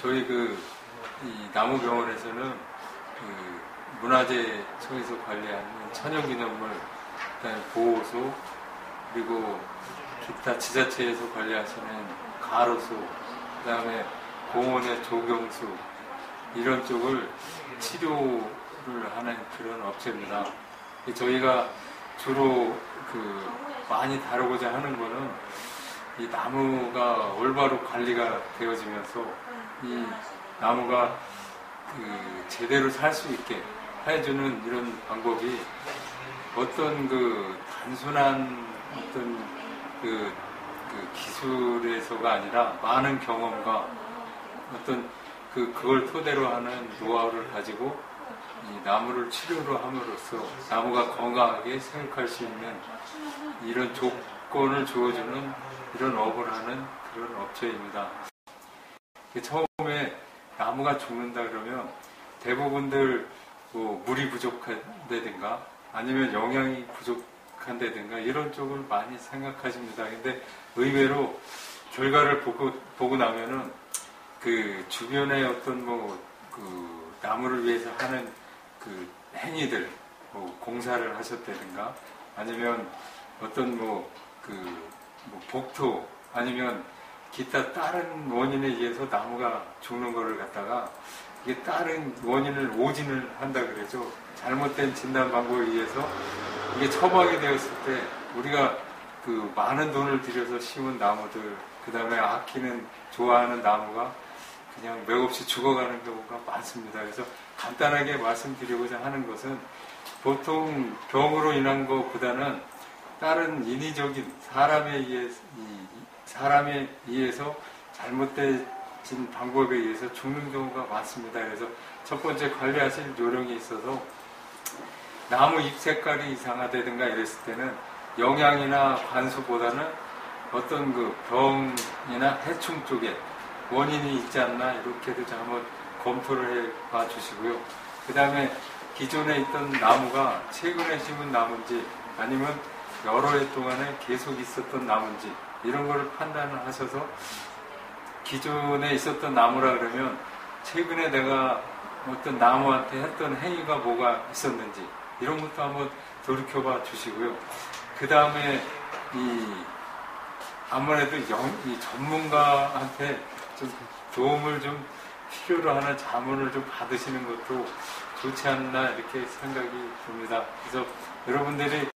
저희 그, 이 나무병원에서는 그 문화재 청에서 관리하는 천연기념물, 그다음에 보호소, 그리고 기타 지자체에서 관리하시는 가로수, 그다음에 공원의 조경수, 이런 쪽을 치료를 하는 그런 업체입니다. 저희가 주로 그 많이 다루고자 하는 거는 이 나무가 올바로 관리가 되어지면서 이 나무가 그 제대로 살 수 있게 해주는 이런 방법이 어떤 그 단순한 어떤 그, 그 기술에서가 아니라 많은 경험과 어떤 그 그걸 토대로 하는 노하우를 가지고 이 나무를 치료로 함으로써 나무가 건강하게 생육할 수 있는 이런 조건을 주어주는 이런 업을 하는 그런 업체입니다. 처음에 나무가 죽는다 그러면 대부분들 뭐 물이 부족한다든가 아니면 영양이 부족한다든가 이런 쪽을 많이 생각하십니다. 근데 의외로 결과를 보고, 보고 나면은 그 주변의 어떤 뭐 그 나무를 위해서 하는 그 행위들, 뭐 공사를 하셨다든가 아니면 어떤 뭐그 뭐 복토 아니면 기타 다른 원인에 의해서 나무가 죽는 거를 갖다가 이게 다른 원인을 오진을 한다 그러죠. 잘못된 진단 방법에 의해서 이게 처방이 되었을 때 우리가 그 많은 돈을 들여서 심은 나무들, 그 다음에 아끼는, 좋아하는 나무가 그냥 맥없이 죽어가는 경우가 많습니다. 그래서 간단하게 말씀드리고자 하는 것은 보통 병으로 인한 것보다는 다른 인위적인 사람에 의해서, 사람에 의해서 잘못된 방법에 의해서 죽는 경우가 많습니다. 그래서 첫 번째 관리하실 요령이 있어서 나무 잎 색깔이 이상하다든가 이랬을 때는 영양이나 관수보다는 어떤 그 병이나 해충 쪽에 원인이 있지 않나 이렇게도 한번 검토를 해 봐 주시고요. 그 다음에 기존에 있던 나무가 최근에 심은 나무인지 아니면 여러 해 동안에 계속 있었던 나무인지 이런 걸 판단을 하셔서 기존에 있었던 나무라 그러면 최근에 내가 어떤 나무한테 했던 행위가 뭐가 있었는지 이런 것도 한번 돌이켜봐 주시고요. 그 다음에 이 아무래도 영, 이 전문가한테 좀 도움을 좀 필요로 하는 자문을 좀 받으시는 것도 좋지 않나 이렇게 생각이 듭니다. 그래서 여러분들이